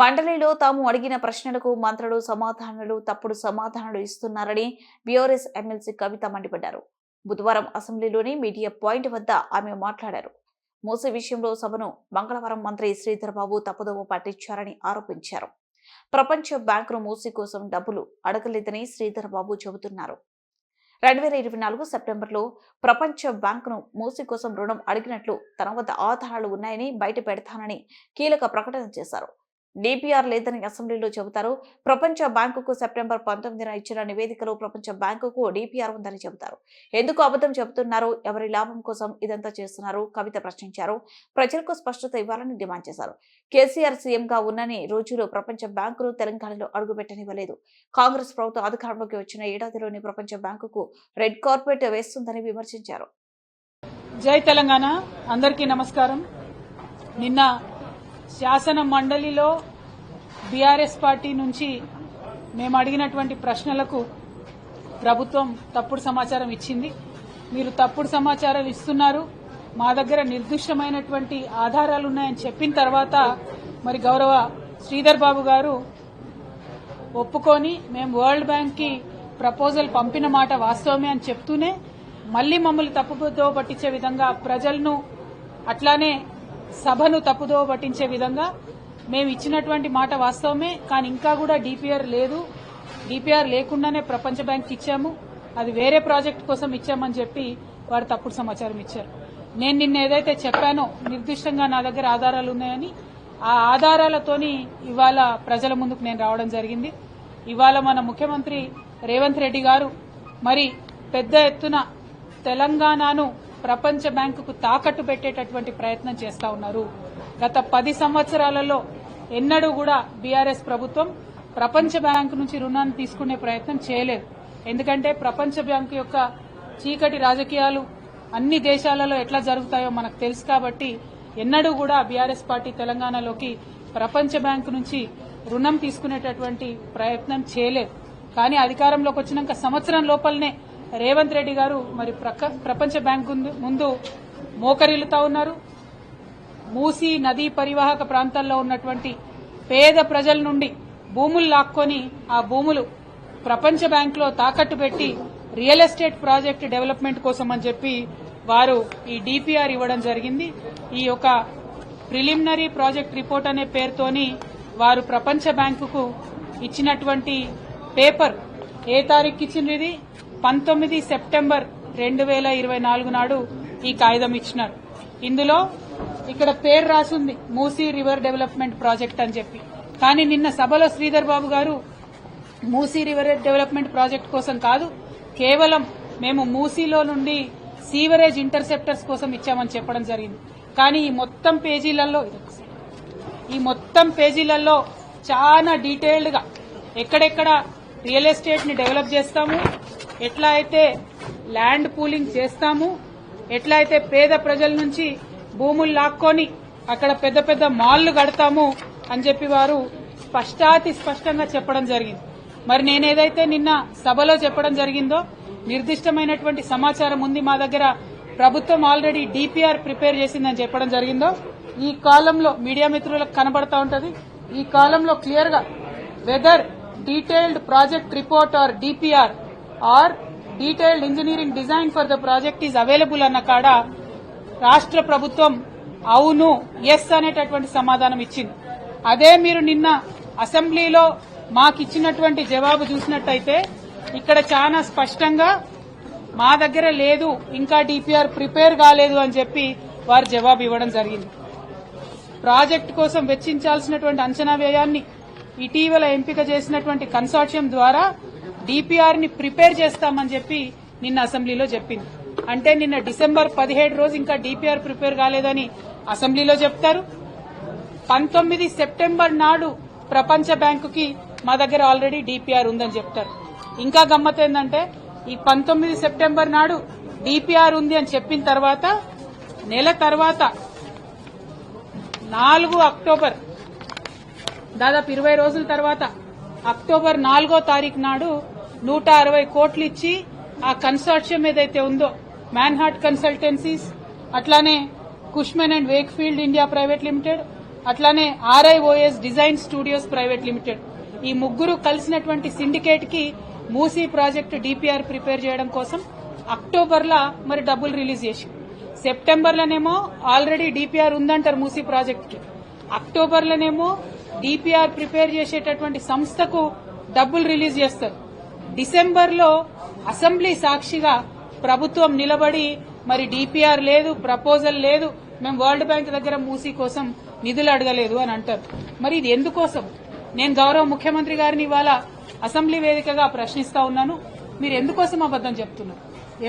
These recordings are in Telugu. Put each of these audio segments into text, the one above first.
మండలిలో తాము అడిగిన ప్రశ్నలకు మంత్రులు సమాధానాలు తప్పుడు సమాధానాలు ఇస్తున్నారని బీఆర్ఎస్ ఎమ్మెల్సీ కవిత మండిపడ్డారు. బుధవారం అసెంబ్లీలోని మీడియా పాయింట్ వద్ద ఆమె మాట్లాడారు. మూసీ విషయంలో సభను మంగళవారం మంత్రి శ్రీధర్ బాబు తప్పుదోవ పట్టించారని ఆరోపించారు. ప్రపంచ బ్యాంకును మూసీ కోసం డబ్బులు అడగలేదని శ్రీధర్ బాబు చెబుతున్నారు. రెండు వేల ఇరవై నాలుగు సెప్టెంబర్లో ప్రపంచ బ్యాంకును మూసీ కోసం రుణం అడిగినట్లు తన వద్ద ఆధారాలు ఉన్నాయని బయట పెడతానని కీలక ప్రకటన చేశారు. డిపిఆర్ లేదని అసెంబ్లీలో చెబుతారు. ప్రపంచ బ్యాంకుకు సెప్టెంబర్ పంతొమ్మిదిన ఇచ్చిన నివేదికలో ప్రపంచ బ్యాంకుకు డిపిఆర్ ఉందని చెబుతారు. ఎందుకు అబద్ధం చెబుతున్నారు? ఎవరి లాభం కోసం ఇదంతా చేస్తున్నారు? కవిత ప్రశ్నించారు. ప్రజలకు స్పష్టత ఇవ్వాలని డిమాండ్ చేశారు. కేసీఆర్ సీఎంగా ఉన్నని రోజులు ప్రపంచ బ్యాంకులు తెలంగాణలో అడుగుపెట్టనివ్వలేదు. కాంగ్రెస్ ప్రభుత్వం అధికారంలోకి వచ్చిన ఏడాదిలోని ప్రపంచ బ్యాంకుకు రెడ్ కార్పెట్ వేస్తుందని విమర్శించారు. జై తెలంగాణ. అందరికీ నమస్కారం. నిన్న శాసన మండలిలో బీఆర్ఎస్ పార్టీ నుంచి మేము అడిగినటువంటి ప్రశ్నలకు ప్రభుత్వం తప్పుడు సమాచారం ఇచ్చింది. మీరు తప్పుడు సమాచారం ఇస్తున్నారు. మా దగ్గర నిర్దిష్టమైనటువంటి ఆధారాలు ఉన్నాయని చెప్పిన తర్వాత మరి గౌరవ శ్రీధర్ బాబు గారు ఒప్పుకొని మేము వరల్డ్ బ్యాంక్కి ప్రపోజల్ పంపిన మాట వాస్తవమే అని చెప్తూనే మళ్ళీ మమ్మల్ని తప్పుతో పట్టించే విధంగా ప్రజలను అట్లానే సభను తప్పుదోవ పట్టించే విధంగా మేము ఇచ్చినటువంటి మాట వాస్తవమే కానీ ఇంకా కూడా డిపిఆర్ లేదు. డిపిఆర్ లేకుండానే ప్రపంచ బ్యాంక్ ఇచ్చాము. అది వేరే ప్రాజెక్ట్ కోసం ఇచ్చామని చెప్పి వారు తప్పుడు సమాచారం ఇచ్చారు. నేను నిన్న ఏదైతే చెప్పానో నిర్దిష్టంగా నా దగ్గర ఆధారాలు ఉన్నాయని ఆ ఆధారాలతోని ఇవాళ ప్రజల ముందుకు నేను రావడం జరిగింది. ఇవాళ మన ముఖ్యమంత్రి రేవంత్ రెడ్డి గారు మరి పెద్ద ఎత్తున తెలంగాణను ప్రపంచ బ్యాంకుకు తాకట్టు పెట్టేటటువంటి ప్రయత్నం చేస్తా ఉన్నారు. గత పది సంవత్సరాలలో ఎన్నడూ కూడా బీఆర్ఎస్ ప్రభుత్వం ప్రపంచ బ్యాంకు నుంచి రుణాన్ని తీసుకునే ప్రయత్నం చేయలేదు. ఎందుకంటే ప్రపంచ బ్యాంకు యొక్క చీకటి రాజకీయాలు అన్ని దేశాలలో ఎట్లా జరుగుతాయో మనకు తెలుసు కాబట్టి ఎన్నడూ కూడా బీఆర్ఎస్ పార్టీ తెలంగాణలోకి ప్రపంచ బ్యాంకు నుంచి రుణం తీసుకునేటటువంటి ప్రయత్నం చేయలేదు. కానీ అధికారంలోకి వచ్చినాక సంవత్సరం లోపలనే రేవంత్ రెడ్డి గారు మరి ప్రక- ప్రపంచ బ్యాంకు ముందు- ముందు మోకరిల్లుతా ఉన్నారు. మూసీ నదీ పరివాహక ప్రాంతాల్లో ఉన్నటువంటి పేద ప్రజల నుండి భూములు లాక్కొని ఆ భూములు ప్రపంచ బ్యాంకులో తాకట్టు పెట్టి రియల్ ఎస్టేట్ ప్రాజెక్ట్ డెవలప్మెంట్ కోసం అని చెప్పి వారు ఈ డిపిఆర్ ఇవ్వడం జరిగింది. ఈ యొక్క ప్రిలిమినరీ ప్రాజెక్ట్ రిపోర్ట్ అనే పేరుతోని వారు ప్రపంచ బ్యాంకుకు ఇచ్చినటువంటి పేపర్ ఏ తారీఖు ఇచ్చింది ఇది? పంతొమ్మిది సెప్టెంబర్ రెండు వేల ఇరవై నాలుగు నాడు ఈ కాగితం ఇచ్చినారు. ఇందులో ఇక్కడ పేరు రాసింది మూసీ రివర్ డెవలప్మెంట్ ప్రాజెక్ట్ అని చెప్పి. కానీ నిన్న సభలో శ్రీధర్ బాబు గారు మూసీ రివర్ డెవలప్మెంట్ ప్రాజెక్ట్ కోసం కాదు కేవలం మేము మూసీలో నుండి సీవరేజ్ ఇంటర్సెప్టర్స్ కోసం ఇచ్చామని చెప్పడం జరిగింది. కానీ ఈ మొత్తం పేజీలలో ఈ మొత్తం పేజీలలో చాలా డీటెయిల్డ్గా ఎక్కడెక్కడ రియల్ ఎస్టేట్ని డెవలప్ చేస్తాము ఎట్లా అయితే ల్యాండ్ పూలింగ్ చేస్తాము ఎట్లా అయితే పేద ప్రజల నుంచి భూములు లాక్కొని అక్కడ పెద్ద పెద్ద మాల్లు కడతాము అని చెప్పి వారు స్పష్టాతి స్పష్టంగా చెప్పడం జరిగింది. మరి నేనేదైతే నిన్న సభలో చెప్పడం జరిగిందో నిర్దిష్టమైనటువంటి సమాచారం ఉంది మా దగ్గర. ప్రభుత్వం ఆల్రెడీ డిపిఆర్ ప్రిపేర్ చేసిందని చెప్పడం జరిగిందో ఈ కాలంలో మీడియా మిత్రులకు కనబడతా ఉంటది. ఈ కాలంలో క్లియర్గా whether detailed project report or DPR or detailed engineering design for the project is available అన్న కాడ రాష్ట్ర ప్రభుత్వం అవును ఎస్ అనేటటువంటి సమాధానం ఇచ్చింది. అదే మీరు నిన్న అసెంబ్లీలో మాకిచ్చినటువంటి జవాబు చూసినట్టయితే ఇక్కడ చాలా స్పష్టంగా మా దగ్గర లేదు ఇంకా డిపిఆర్ ప్రిపేర్ కాలేదు అని చెప్పి వారు జవాబు ఇవ్వడం జరిగింది. ప్రాజెక్ట్ కోసం వెచ్చించాల్సినటువంటి అంచనా వ్యయాన్ని ఇటీవల ఎంపిక చేసినటువంటి కన్సార్టియం ద్వారా డిపిఆర్ని ప్రిపేర్ చేస్తామని చెప్పి నిన్న అసెంబ్లీలో చెప్పింది. అంటే నిన్న డిసెంబర్ పదిహేడు రోజు ఇంకా డిపిఆర్ ప్రిపేర్ కాలేదని అసెంబ్లీలో చెప్తారు. పంతొమ్మిది సెప్టెంబర్ నాడు ప్రపంచ బ్యాంకుకి మా దగ్గర ఆల్రెడీ డిపిఆర్ ఉందని చెప్తారు. ఇంకా గమ్మత్ ఏంటంటే ఈ పంతొమ్మిది సెప్టెంబర్ నాడు డిపిఆర్ ఉంది అని చెప్పిన తర్వాత నెల తర్వాత నాలుగు అక్టోబర్ దాదాపు ఇరవై రోజుల తర్వాత అక్టోబర్ నాలుగో తారీఖు నాడు నూట అరవై కోట్లు ఇచ్చి ఆ కన్సార్షియం ఏదైతే ఉందో మ్యాన్హాట్ కన్సల్టెన్సీస్ అట్లానే Cushman and Wakefield India private limited అట్లానే RIOS design studios private limited ఈ ముగ్గురు కలిసినటువంటి సిండికేట్కి మూసీ ప్రాజెక్టు డిపిఆర్ ప్రిపేర్ చేయడం కోసం అక్టోబర్ లా మరి డబ్బులు రిలీజ్ చేసి. సెప్టెంబర్ లోనేమో ఆల్రెడీ డిపిఆర్ ఉందంటారు మూసీ ప్రాజెక్టు కి అక్టోబర్ లోనేమో డిపిఆర్ ప్రిపేర్ చేసేటటువంటి సంస్థకు డబ్బులు రిలీజ్ చేస్తారు. డిసెంబర్లో అసెంబ్లీ సాక్షిగా ప్రభుత్వం నిలబడి మరి డిపిఆర్ లేదు ప్రపోజల్ లేదు మేము వరల్డ్ బ్యాంక్ దగ్గర మూసీ కోసం నిధులు అడగలేదు అని అంటారు. మరి ఇది ఎందుకోసం? నేను గౌరవ ముఖ్యమంత్రి గారిని ఇవాళ అసెంబ్లీ వేదికగా ప్రశ్నిస్తా ఉన్నాను. మీరు ఎందుకోసం అబద్దం చెప్తున్నారు?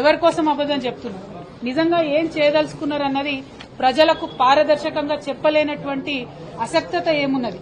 ఎవరి కోసం అబద్దం చెప్తున్నారు? నిజంగా ఏం చేయదలుచుకున్నారు అన్నది ప్రజలకు పారదర్శకంగా చెప్పలేనటువంటి అసక్తత ఏమున్నది?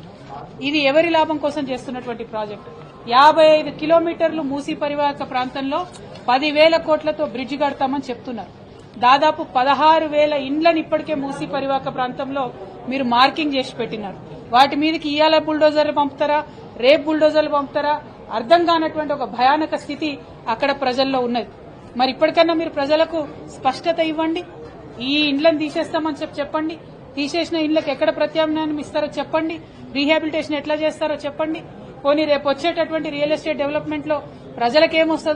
ఇది ఎవరి లాభం కోసం చేస్తున్నటువంటి ప్రాజెక్టు? యాభై ఐదు కిలోమీటర్లు మూసీ పరివాహక ప్రాంతంలో పదివేల కోట్లతో బ్రిడ్జి కడతామని చెప్తున్నారు. దాదాపు పదహారు వేల ఇండ్లను ఇప్పటికే మూసీ పరివాహక ప్రాంతంలో మీరు మార్కింగ్ చేసి పెట్టినారు. వాటి మీదకి ఇవాళ బుల్డోజర్లు పంపుతారా? రేపు బుల్డోజర్లు పంపుతారా? అర్థం కానటువంటి ఒక భయానక స్థితి అక్కడ ప్రజల్లో ఉన్నది. మరి ఇప్పటికన్నా మీరు ప్రజలకు స్పష్టత ఇవ్వండి. ఈ ఇండ్లను తీసేస్తామని చెప్పి చెప్పండి. తీసేసిన ఇండ్లకు ఎక్కడ ప్రత్యామ్నాయం ఇస్తారో చెప్పండి. రీహాబిలిటేషన్ ఎట్లా చేస్తారో చెప్పండి. పోనీ రేపు వచ్చేటటువంటి రియల్ ఎస్టేట్ డెవలప్మెంట్లో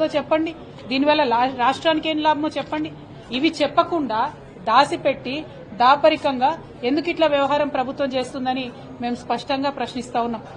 చెప్పండి. దీనివల్ల లా- రాష్ట్రానికి ఏం లాభమో చెప్పండి. ఇవి చెప్పకుండా దాసిపెట్టి దాపరికంగా ఎందుకు ఇట్లా వ్యవహారం ప్రభుత్వం చేస్తుందని మేము స్పష్టంగా ప్రశ్నిస్తా ఉన్నాం.